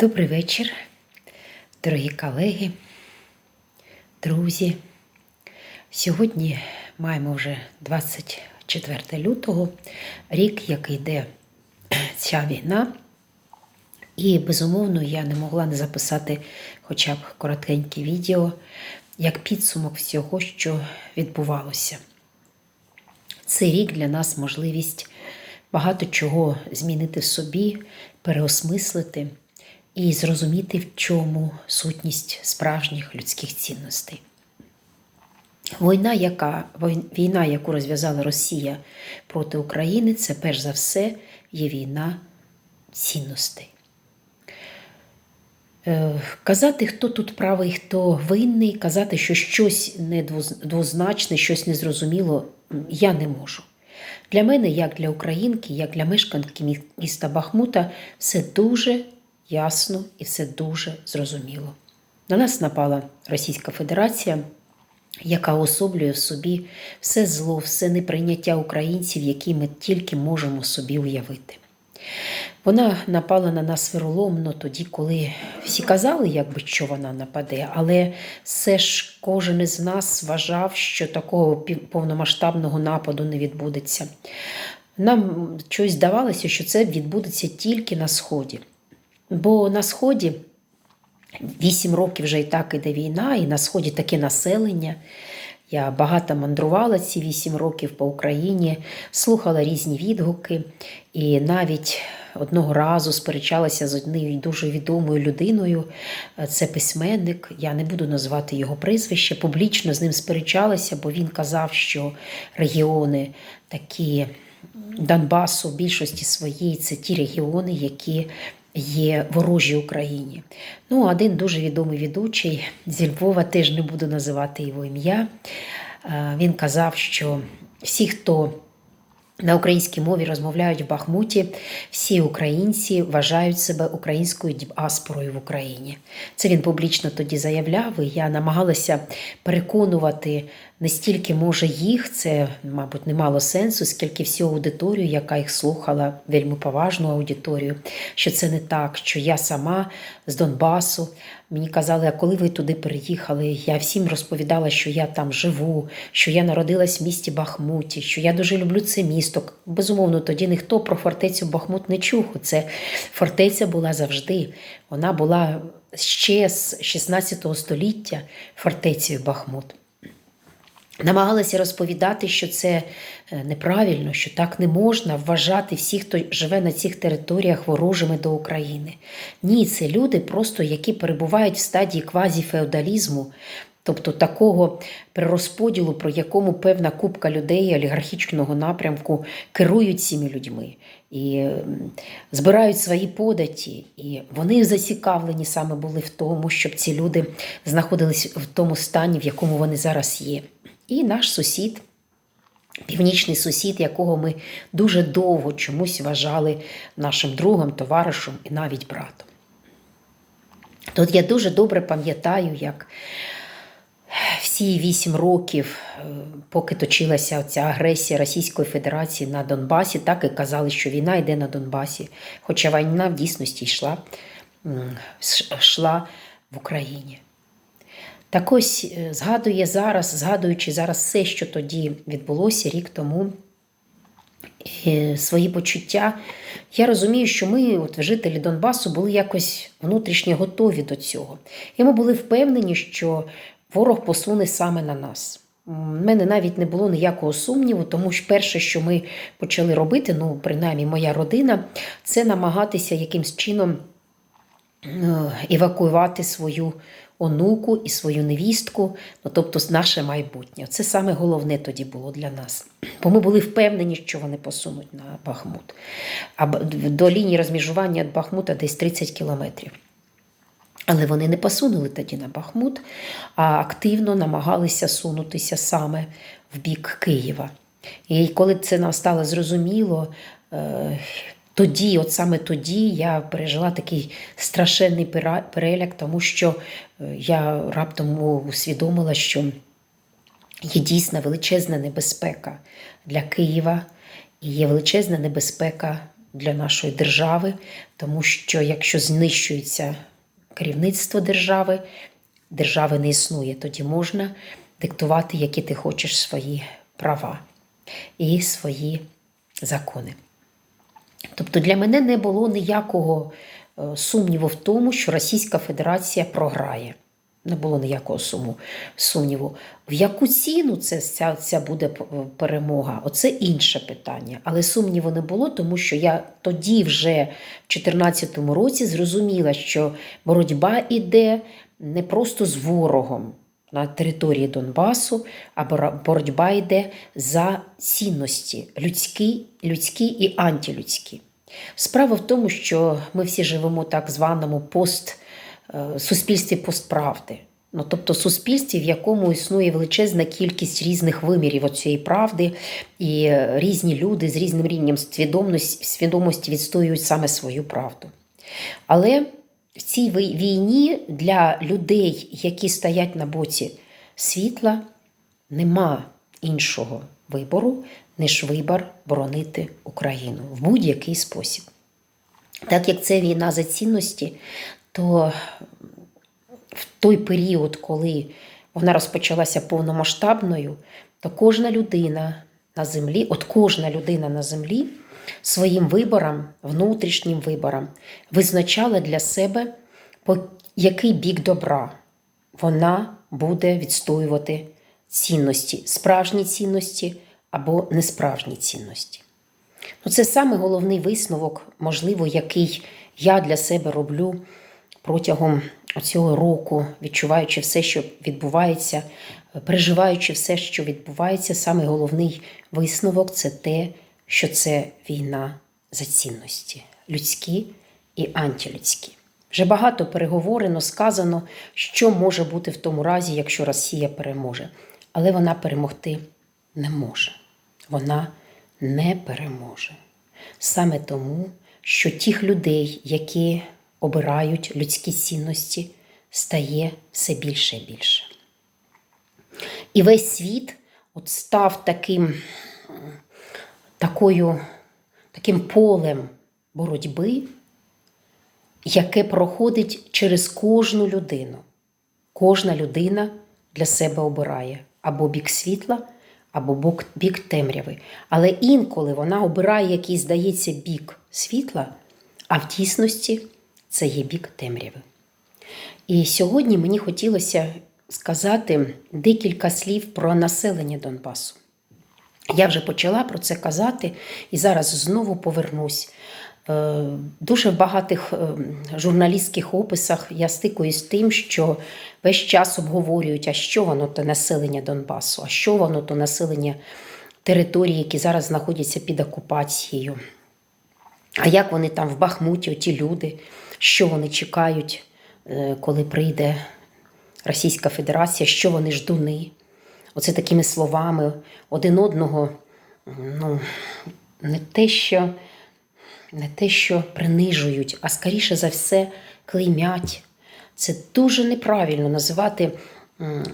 Добрий вечір, дорогі колеги, друзі. Сьогодні маємо вже 24 лютого, рік, як йде ця війна. І, безумовно, я не могла не записати хоча б коротеньке відео як підсумок всього, що відбувалося. Цей рік для нас можливість багато чого змінити в собі, переосмислити і зрозуміти, в чому сутність справжніх людських цінностей. Війна, яка, війна, яку розв'язала Росія проти України, це перш за все є війна цінностей. Е, Казати, хто тут правий, хто винний, казати, що щось недвозначне, щось незрозуміло, я не можу. Для мене, як для українки, як для мешканки міста Бахмута, все дуже ясно і все дуже зрозуміло. На нас напала Російська Федерація, яка особлює в собі все зло, все неприйняття українців, які ми тільки можемо собі уявити. Вона напала на нас вироломно тоді, коли всі казали, якби що вона нападе, але все ж кожен із нас вважав, що такого повномасштабного нападу не відбудеться. Нам щось здавалося, що це відбудеться тільки на Сході. Бо на Сході вісім років вже і так іде війна, і на Сході таке населення. Я багато мандрувала ці вісім років по Україні, слухала різні відгуки, і навіть одного разу сперечалася з однією дуже відомою людиною. Це письменник, я не буду назвати його прізвище. Публічно з ним сперечалася, бо він казав, що регіони такі Донбасу в більшості своїй це ті регіони, які є ворожі Україні. Ну, один дуже відомий ведучий зі Львова, теж не буду називати його ім'я. Він казав, що всі, хто на українській мові розмовляють в Бахмуті, всі українці вважають себе українською діаспорою в Україні. Це він публічно тоді заявляв. і Я намагалася переконувати не стільки може їх, це, мабуть, не мало сенсу, скільки всю аудиторію, яка їх слухала, вельми поважну аудиторію, що це не так, що я сама з Донбасу. Мені казали, а коли ви туди переїхали, я всім розповідала, що я там живу, що я народилась в місті Бахмуті, що я дуже люблю це місто. Безумовно, тоді ніхто про фортецю Бахмут не чув. Це фортеця була завжди. Вона була ще з 16 століття фортецею Бахмут. Намагалася розповідати, що це е, неправильно, що так не можна вважати всіх, хто живе на цих територіях ворожими до України. Ні, це люди, просто які перебувають в стадії квазіфеодалізму, тобто такого перерозподілу, про якому певна купка людей олігархічного напрямку керують цими людьми і збирають свої податі. І вони зацікавлені саме були в тому, щоб ці люди знаходились в тому стані, в якому вони зараз є. І наш сусід, північний сусід, якого ми дуже довго чомусь вважали нашим другом, товаришем і навіть братом. Тут я дуже добре пам'ятаю, як всі вісім років, е, поки точилася ця агресія Російської Федерації на Донбасі, так і казали, що війна йде на Донбасі. Хоча війна в дійсності йшла, йшла в Україні. Так ось е, згадує зараз, згадуючи зараз все, що тоді відбулося рік тому, е, свої почуття, я розумію, що ми, от жителі Донбасу, були якось внутрішньо готові до цього. І ми були впевнені, що ворог посуне саме на нас. У мене навіть не було ніякого сумніву, тому що перше, що ми почали робити, ну, принаймні моя родина, це намагатися якимсь чином е, евакуювати свою онуку і свою невістку, ну тобто наше майбутнє. Це саме головне тоді було для нас. Бо ми були впевнені, що вони посунуть на Бахмут. А до лінії розміжування Бахмута десь 30 кілометрів. Але вони не посунули тоді на Бахмут, а активно намагалися сунутися саме в бік Києва. І коли це нам стало зрозуміло, е, тоді, от саме тоді, я пережила такий страшенний переляк, тому що е, я раптом усвідомила, що є дійсна величезна небезпека для Києва і є величезна небезпека для нашої держави, тому що якщо знищується керівництво держави, держави не існує, тоді можна диктувати, які ти хочеш свої права і свої закони. Тобто для мене не було ніякого е, сумніву в тому, що Російська Федерація програє. Не було ніякого суму, сумніву. В яку ціну це, ця, ця буде перемога? Оце інше питання. Але сумніву не було, тому що я тоді, вже в 2014 році, зрозуміла, що боротьба йде не просто з ворогом на території Донбасу, а боротьба йде за цінності людські, людські і антилюдські. Справа в тому, що ми всі живемо так званому пост е, суспільстві постправди. Ну, тобто суспільстві, в якому існує величезна кількість різних вимірів цієї правди, і різні люди з різним рівнем свідомості, свідомості відстоюють саме свою правду. Але в цій війні для людей, які стоять на боці світла, нема іншого вибору, ніж вибір боронити Україну в будь-який спосіб. Так як це війна за цінності, то в той період, коли вона розпочалася повномасштабною, то кожна людина на землі, от кожна людина на землі своїм вибором, внутрішнім вибором, визначала для себе, по який бік добра вона буде відстоювати цінності, справжні цінності або несправжні цінності. Ну, це саме головний висновок, можливо, який я для себе роблю протягом цього року, відчуваючи все, що відбувається, переживаючи все, що відбувається, саме головний висновок це те, що це війна за цінності людські і антилюдські. Вже багато переговорено, сказано, що може бути в тому разі, якщо Росія переможе. Але вона перемогти не може. Вона не переможе. Саме тому, що тих людей, які обирають людські цінності, стає все більше і більше. І весь світ от став таким, такою, таким полем боротьби, яке проходить через кожну людину. Кожна людина для себе обирає або бік світла, або бік темряви. Але інколи вона обирає який здається бік світла, а в дійсності це є бік темряви. І сьогодні мені хотілося сказати декілька слів про населення Донбасу. Я вже почала про це казати і зараз знову повернусь. Е, Дуже багатих е, журналістських описах я стикуюсь з тим, що весь час обговорюють, а що воно то населення Донбасу, а що воно то населення територій, які зараз знаходяться під окупацією. А як вони там в Бахмуті, ті люди, що вони чекають, е, коли прийде Російська Федерація, що вони ждуни? Оце такими словами один одного, ну, не те, що, не те, що принижують, а скоріше за все клеймять. Це дуже неправильно називати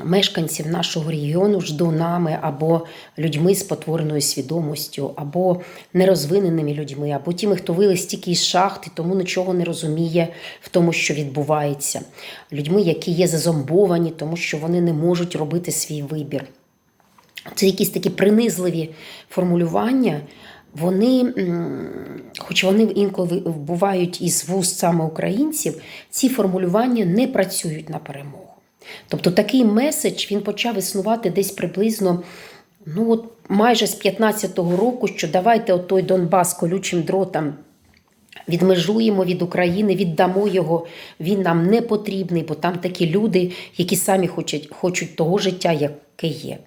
мешканців нашого регіону ждунами або людьми з потвореною свідомістю, або нерозвиненими людьми, або тими, хто вилез тільки із шахти, тому нічого не розуміє в тому, що відбувається. Людьми, які є зазомбовані, тому що вони не можуть робити свій вибір. Це якісь такі принизливі формулювання. Вони, хоч вони інколи бувають із вуст саме українців, ці формулювання не працюють на перемогу. Тобто такий меседж він почав існувати десь приблизно ну, от майже з 15-го року, що давайте от той Донбас колючим дротом відмежуємо від України, віддамо його. Він нам не потрібний, бо там такі люди, які самі хочуть, хочуть того життя, яке є.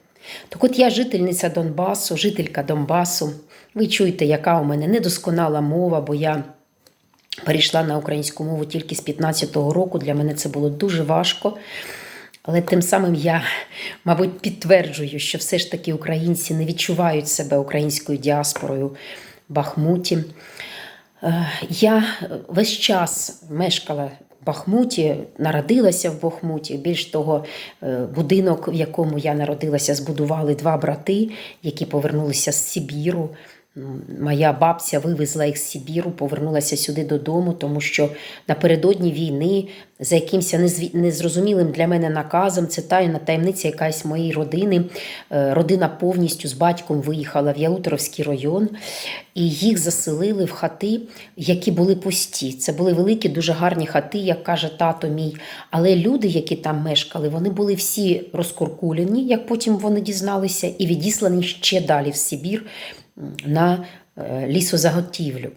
Так от я жительниця Донбасу, жителька Донбасу. Ви чуєте, яка у мене недосконала мова, бо я перейшла на українську мову тільки з 15-го року. Для мене це було дуже важко. Але тим самим я, мабуть, підтверджую, що все ж таки українці не відчувають себе українською діаспорою в Бахмуті. Е, Я весь час мешкала в Бахмуті, народилася в Бахмуті. Більш того, е, будинок, в якому я народилася, збудували два брати, які повернулися з Сибіру. Моя бабця вивезла їх з Сибіру, повернулася сюди додому, тому що напередодні війни за якимось незрозумілим для мене наказом, це тайна таємниця якась моєї родини. е, Родина повністю з батьком виїхала в Ялуторовський район, і їх заселили в хати, які були пусті. Це були великі, дуже гарні хати, як каже тато мій. Але люди, які там мешкали, вони були всі розкуркулені, як потім вони дізналися, і відіслані ще далі в Сибір на е, лісозаготівлю.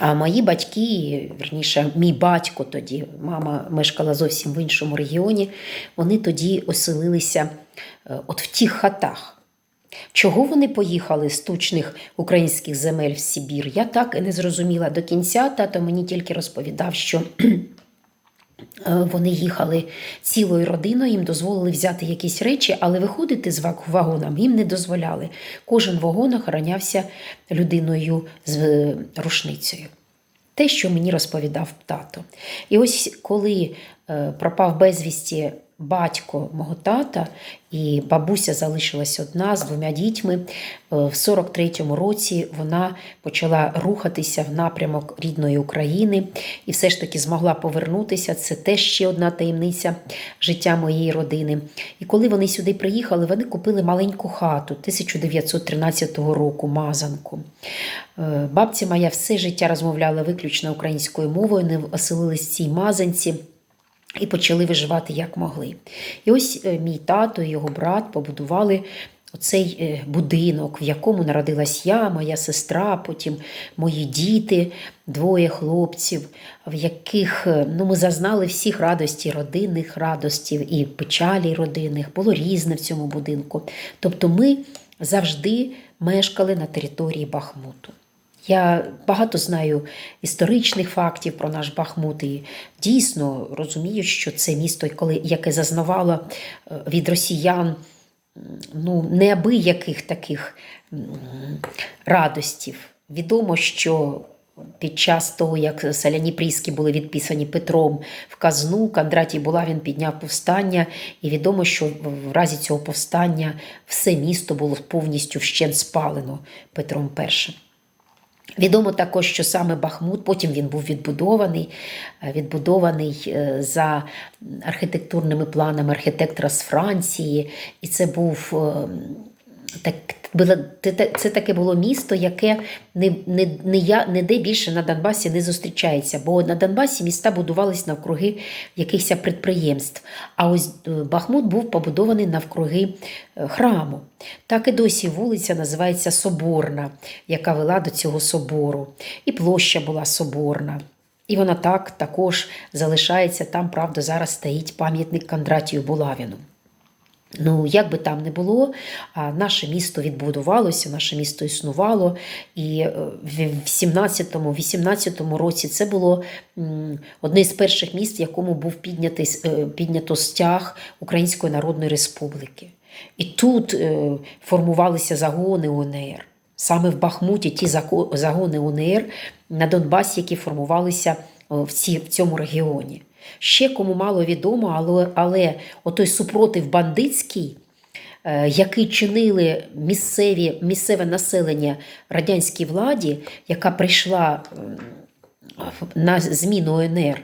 А мої батьки, верніше, мій батько тоді, мама мешкала зовсім в іншому регіоні, вони тоді оселилися е, от в тих хатах. Чого вони поїхали з тучних українських земель в Сибір, я так і не зрозуміла до кінця. Тато мені тільки розповідав, що Вони їхали цілою родиною, їм дозволили взяти якісь речі, але виходити з ваг- вагоном їм не дозволяли. Кожен вагон охоронявся людиною з е, рушницею. Те, що мені розповідав тато. І ось коли е, пропав безвісті батько мого тата, і бабуся залишилась одна з двома дітьми, е, в 43-му році вона почала рухатися в напрямок рідної України і все ж таки змогла повернутися. Це теж ще одна таємниця життя моєї родини. І коли вони сюди приїхали, вони купили маленьку хату 1913 року, мазанку. Е, Бабця моя все життя розмовляла виключно українською мовою, не оселились цій мазанці. І почали виживати як могли. І ось е, мій тато і його брат побудували оцей е, будинок, в якому народилась я, моя сестра, потім мої діти, двоє хлопців, в яких е, ну, ми зазнали всіх радостей, родинних радостів і печалі родинних. Було різне в цьому будинку. Тобто ми завжди мешкали на території Бахмуту. Я багато знаю історичних фактів про наш Бахмут і дійсно розумію, що це місто, коли, яке зазнавало е, від росіян ну, неабияких таких радостів. Відомо, що під час того, як соляні пріски були відписані Петром в казну, Кондратій Булавін підняв повстання, і відомо, що в разі цього повстання все місто було повністю вщент спалено Петром І. Відомо також, що саме Бахмут, потім він був відбудований, е, відбудований е, за архітектурними планами архітектора з Франції, і це був е, так. це таке було місто, яке не, не, не, я, не де більше на Донбасі не зустрічається, бо на Донбасі міста будувались навкруги якихось підприємств. А ось е, Бахмут був побудований навкруги е, храму. Так і досі вулиця називається Соборна, яка вела до цього собору. І площа була Соборна. І вона так також залишається. Там, правда, зараз стоїть пам'ятник Кондратію Булавіну. Ну, як би там не було, наше місто відбудувалося, наше місто існувало. І е, в 17-18 році це було одне з перших міст, в якому був піднятий, е, піднято стяг Української Народної Республіки. І тут е, формувалися загони УНР. Саме в Бахмуті ті загони УНР на Донбасі, які формувалися в цьому регіоні. Ще кому мало відомо, але, але отой супротив бандитський, е, який чинили місцеві, місцеве населення радянській владі, яка прийшла на зміну ОНР,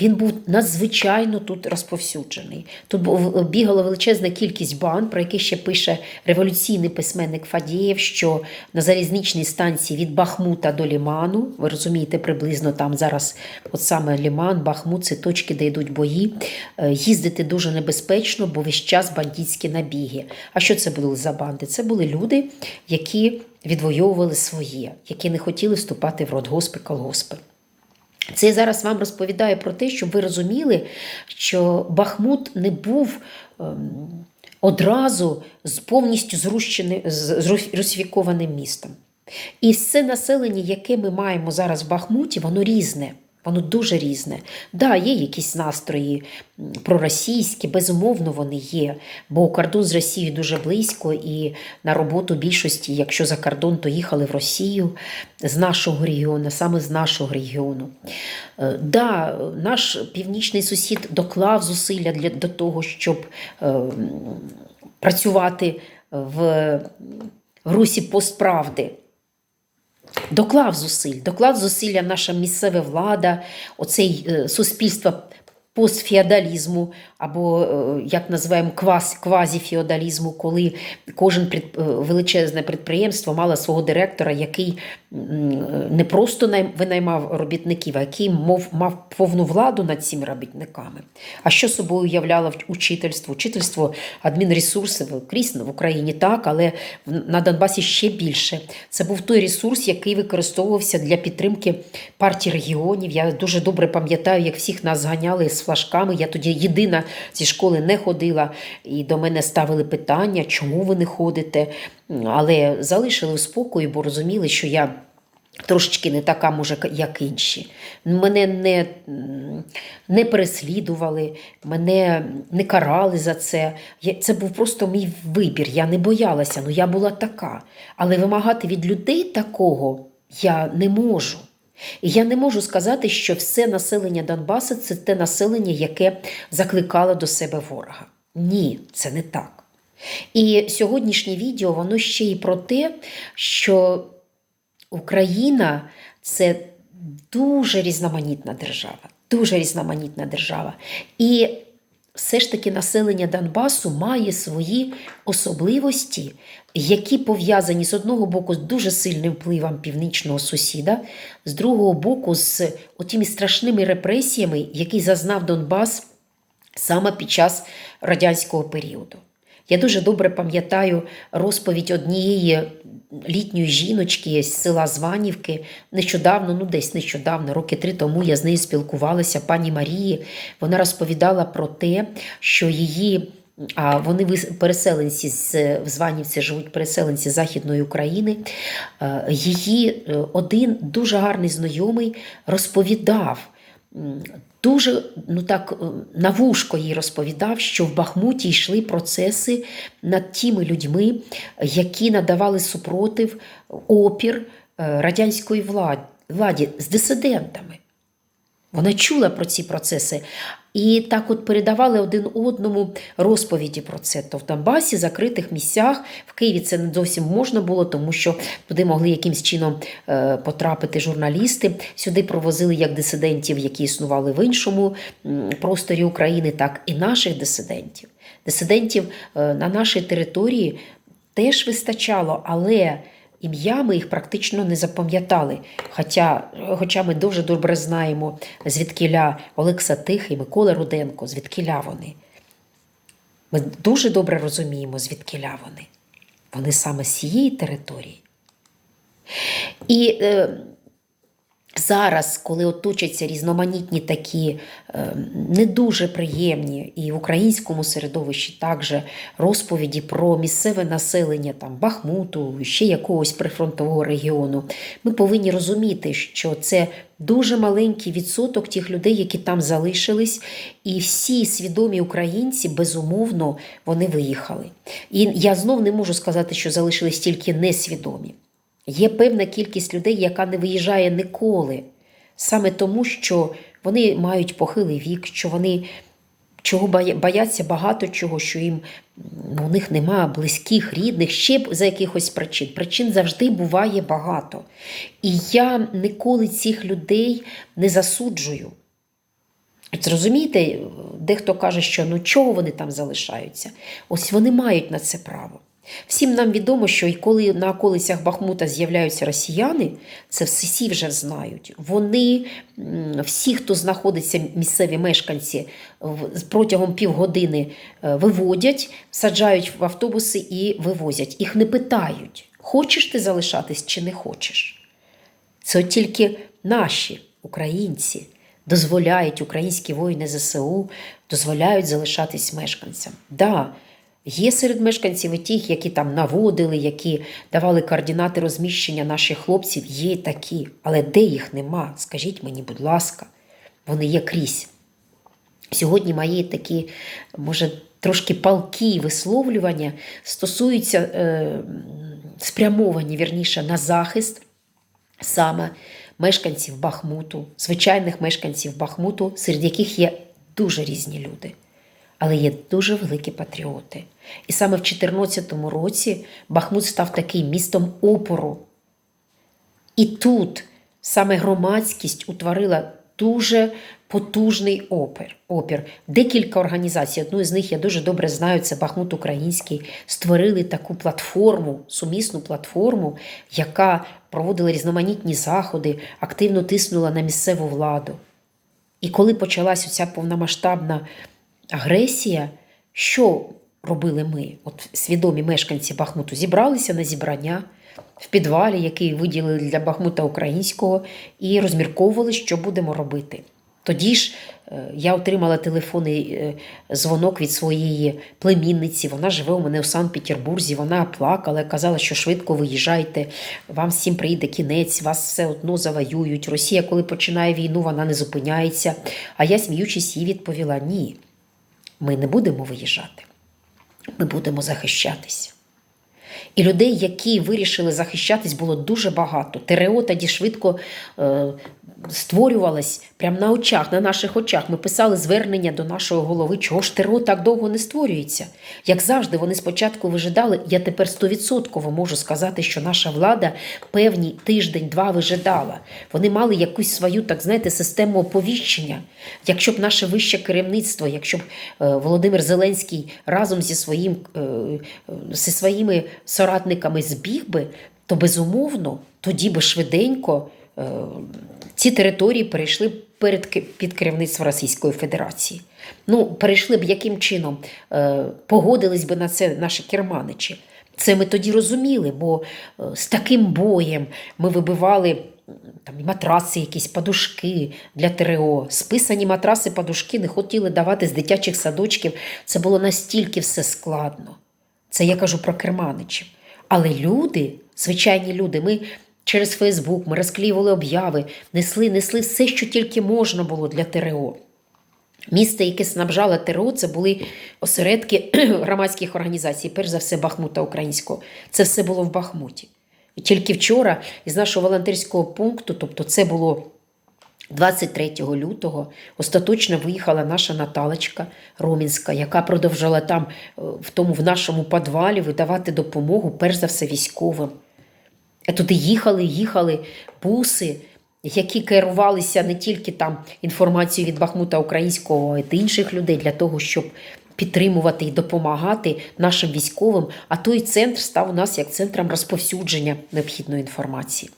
він був надзвичайно тут розповсюджений. Тут бігала величезна кількість банд, про які ще пише революційний письменник Фадієв, що на залізничній станції від Бахмута до Ліману, ви розумієте, приблизно там зараз, от саме Ліман, Бахмут, це точки, де йдуть бої. е, Їздити дуже небезпечно, бо весь час бандитські набіги. А що це були за банди? Це були люди, які відвоювали своє, які не хотіли вступати в родгоспи, колгоспи. Це я зараз вам розповідаю про те, щоб ви розуміли, що Бахмут не був ем, одразу з повністю зрущеним з- з- русифікованим містом. І все населення, яке ми маємо зараз в Бахмуті, воно різне. Воно дуже різне. Да, є якісь настрої проросійські, безумовно, вони є, бо кордон з Росією дуже близько, і на роботу більшості, якщо за кордон, то їхали в Росію з нашого регіону, саме з нашого регіону. Е, Да, наш північний сусід доклав зусилля для до того, щоб е, працювати в, русі постправди. Доклав зусиль, доклав зусилля наша місцева влада, оцей е, суспільство постфеодалізму, або, е, як називаємо, кваз, квазіфеодалізму, коли кожен під, е, величезне підприємство мало свого директора, який не просто винаймав робітників, а який мов, мав повну владу над цими робітниками. А що собою уявляло учительство? Учительство адмінресурси крізь в Україні так, але на Донбасі ще більше. Це був той ресурс, який використовувався для підтримки партії регіонів. Я дуже добре пам'ятаю, як всіх нас зганяли з флажками. Я тоді єдина зі школи не ходила, і до мене ставили питання, чому ви не ходите. Але залишили в спокої, бо розуміли, що я. Трошечки не така, може, як інші. Мене не, не переслідували, мене не карали за це. Це був просто мій вибір. Я не боялася, ну я була така. Але вимагати від людей такого я не можу. Я не можу сказати, що все населення Донбасу це те населення, яке закликало до себе ворога. Ні, це не так. І сьогоднішнє відео воно ще й про те, що Україна це дуже різноманітна держава, дуже різноманітна держава. І все ж таки населення Донбасу має свої особливості, які пов'язані з одного боку з дуже сильним впливом північного сусіда, з другого боку, з отими страшними репресіями, які зазнав Донбас саме під час радянського періоду. Я дуже добре пам'ятаю розповідь однієї літньої жіночки з села Званівки. Нещодавно, ну десь нещодавно, роки три тому я з нею спілкувалася, пані Марії. Вона розповідала про те, що її. А вони переселенці з Званівці живуть переселенці Західної України. Її е, один дуже гарний знайомий розповідав, дуже ну так е, на вушко їй розповідав, що в Бахмуті йшли процеси над тими людьми, які надавали супротив, опір е, радянської владі, владі з дисидентами. Вона чула про ці процеси. І так от передавали один одному розповіді про це. То в Донбасі, закритих місцях, в Києві це не зовсім можна було, тому що туди могли якимось чином е, потрапити журналісти. Сюди провозили як дисидентів, які існували в іншому просторі України, так і наших дисидентів. Дисидентів е, на нашій території теж вистачало, але ім'я ми їх практично не запам'ятали. Хоча, хоча ми дуже добре знаємо, звідкіля Олекса Тихий, Микола Руденко, звідкіля вони. Ми дуже добре розуміємо, звідкіля вони. Вони саме з цієї території. І е, зараз, коли оточаться різноманітні такі е, не дуже приємні і в українському середовищі також розповіді про місцеве населення там, Бахмуту, ще якогось прифронтового регіону, ми повинні розуміти, що це дуже маленький відсоток тих людей, які там залишились, і всі свідомі українці, безумовно, вони виїхали. І я знов не можу сказати, що залишились тільки несвідомі. Є певна кількість людей, яка не виїжджає ніколи, саме тому, що вони мають похилий вік, що вони чого бояться багато чого, що їм ну, у них немає близьких, рідних, ще за якихось причин. Причин завжди буває багато. І я ніколи цих людей не засуджую. Зрозумієте, дехто каже, що ну чого вони там залишаються? Ось вони мають на це право. Всім нам відомо, що і коли на околицях Бахмута з'являються росіяни, це всі вже знають. Вони, всі, хто знаходиться, місцеві мешканці, протягом півгодини е, виводять, саджають в автобуси і вивозять. Їх не питають, хочеш ти залишатись чи не хочеш. Це тільки наші українці дозволяють, українські воїни ЗСУ дозволяють залишатись мешканцям. Да, є серед мешканців і тих, які там наводили, які давали координати розміщення наших хлопців, є такі. Але де їх нема? Скажіть мені, будь ласка, вони є крізь. Сьогодні мої такі, може, трошки палкі висловлювання стосуються е, спрямовані вірніше на захист саме мешканців Бахмуту, звичайних мешканців Бахмуту, серед яких є дуже різні люди, але є дуже великі патріоти. І саме в 2014 році Бахмут став таким містом опору І тут саме громадськість утворила дуже потужний опір. опір. Декілька організацій, одну з них я дуже добре знаю, це Бахмут Український, створили таку платформу, сумісну платформу, яка проводила різноманітні заходи, активно тиснула на місцеву владу. І коли почалась оця повномасштабна агресія, що робили ми, от свідомі мешканці Бахмуту, зібралися на зібрання в підвалі, який виділили для Бахмута українського, і розмірковували, що будемо робити. Тоді ж е, я отримала телефонний е, дзвонок від своєї племінниці. Вона живе у мене у Санкт-Петербурзі. Вона плакала, казала, що швидко виїжджайте, вам всім прийде кінець, вас все одно завоюють. Росія, коли починає війну, вона не зупиняється. А я, сміючись, їй відповіла: ні, ми не будемо виїжджати, ми будемо захищатись. І людей, які вирішили захищатись, було дуже багато. ТРО тоді швидко е, створювалось прямо на очах, на наших очах. Ми писали звернення до нашого голови, чого ж ТРО так довго не створюється. Як завжди, вони спочатку вижидали. Я тепер стовідсотково можу сказати, що наша влада певні тиждень-два вижидала. Вони мали якусь свою, так знаєте, систему оповіщення. Якщо б наше вище керівництво, якщо б е, Володимир Зеленський разом зі своїм е, е, зі своїми соратниками збіг би, то безумовно тоді би швиденько е, ці території перейшли перед під керівництво Російської Федерації. Ну, перейшли б яким чином? Е, Погодились би на це наші керманичі. Це ми тоді розуміли, бо е, з таким боєм ми вибивали там і матраси, якісь подушки для ТРО. Списані матраси, подушки не хотіли давати з дитячих садочків. Це було настільки все складно. Це я кажу про керманичів. Але люди, звичайні люди, ми через Фейсбук, ми розклеювали обяви, несли, несли все, що тільки можна було для ТРО. Місце, яке снабжало ТРО, це були осередки громадських організацій, перш за все Бахмута українського. Це все було в Бахмуті. І тільки вчора із нашого волонтерського пункту, тобто це було 23 лютого остаточно виїхала наша Наталочка Ромінська, яка продовжила там е, в тому в нашому підвалі видавати допомогу, перш за все, військовим. А туди їхали, їхали буси, які керувалися не тільки там інформацією від Бахмута українського, а й інших людей для того, щоб підтримувати і допомагати нашим військовим. А той центр став у нас як центром розповсюдження необхідної інформації.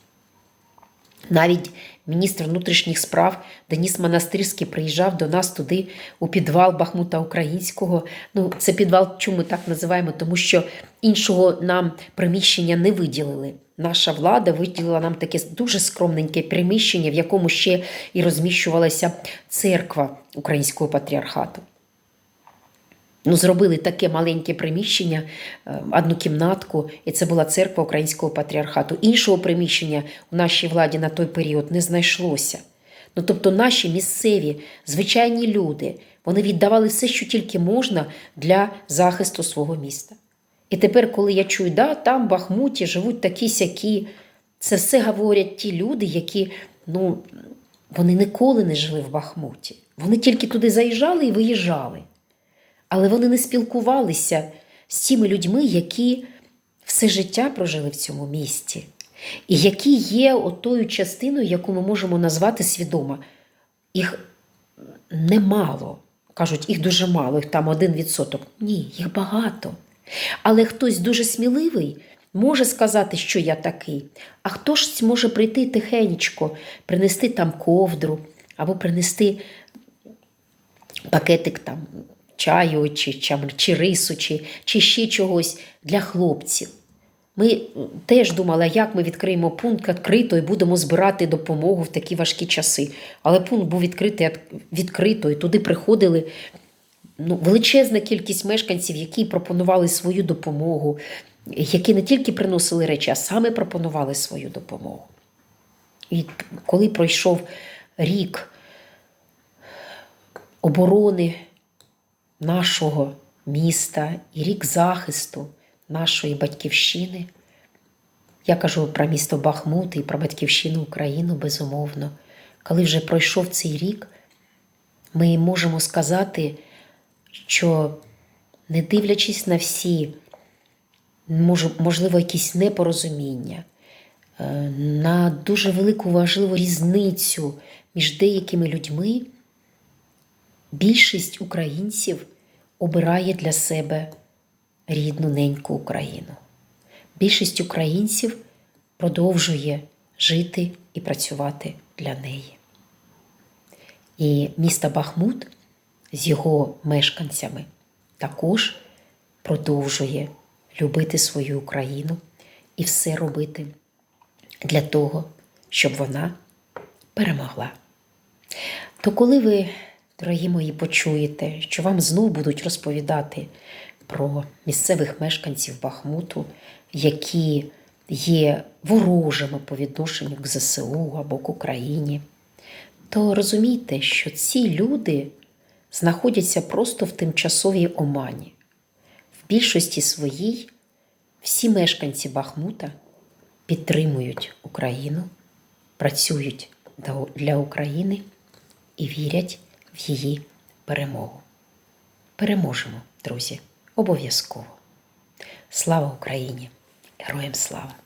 Навіть міністр внутрішніх справ Деніс Монастирський приїжджав до нас туди у підвал Бахмута Українського. Ну, це підвал, чому ми так називаємо, тому що іншого нам приміщення не виділили. Наша влада виділила нам таке дуже скромненьке приміщення, в якому ще і розміщувалася церква Українського патріархату. Ну, зробили таке маленьке приміщення, е, одну кімнатку, і це була церква Українського патріархату. Іншого приміщення у нашій владі на той період не знайшлося. Ну, тобто наші місцеві звичайні люди вони віддавали все, що тільки можна для захисту свого міста. І тепер, коли я чую, да, там в Бахмуті живуть такі сякі, це все говорять ті люди, які ну, вони ніколи не жили в Бахмуті. Вони тільки туди заїжджали і виїжджали. Але вони не спілкувалися з тими людьми, які все життя прожили в цьому місті, і які є отою частиною, яку ми можемо назвати свідома. Їх немало. Кажуть, їх дуже мало, їх там один відсоток. Ні, їх багато. Але хтось дуже сміливий може сказати, що я такий. А хто ж може прийти тихенечко, принести там ковдру або принести пакетик там чаю, чи, чи, чи рису, чи, чи ще чогось для хлопців. Ми теж думали, як ми відкриємо пункт відкрито і будемо збирати допомогу в такі важкі часи. Але пункт був відкритий відкрито, і туди приходили ну, величезна кількість мешканців, які пропонували свою допомогу, які не тільки приносили речі, а саме пропонували свою допомогу. І коли пройшов рік оборони нашого міста і рік захисту нашої батьківщини. Я кажу про місто Бахмут і про батьківщину Україну, безумовно. Коли вже пройшов цей рік, ми можемо сказати, що не дивлячись на всі, можливо, якісь непорозуміння, е, на дуже велику важливу різницю між деякими людьми, більшість українців обирає для себе рідну неньку Україну. Більшість українців продовжує жити і працювати для неї. І місто Бахмут з його мешканцями також продовжує любити свою Україну і все робити для того, щоб вона перемогла. То коли ви, дорогі мої, почуєте, що вам знов будуть розповідати про місцевих мешканців Бахмуту, які є ворожими по відношенню к ЗСУ або к Україні, то розумійте, що ці люди знаходяться просто в тимчасовій омані. В більшості своїй всі мешканці Бахмута підтримують Україну, працюють для України і вірять в її перемогу. Переможемо, друзі, обов'язково. Слава Україні! Героям слава!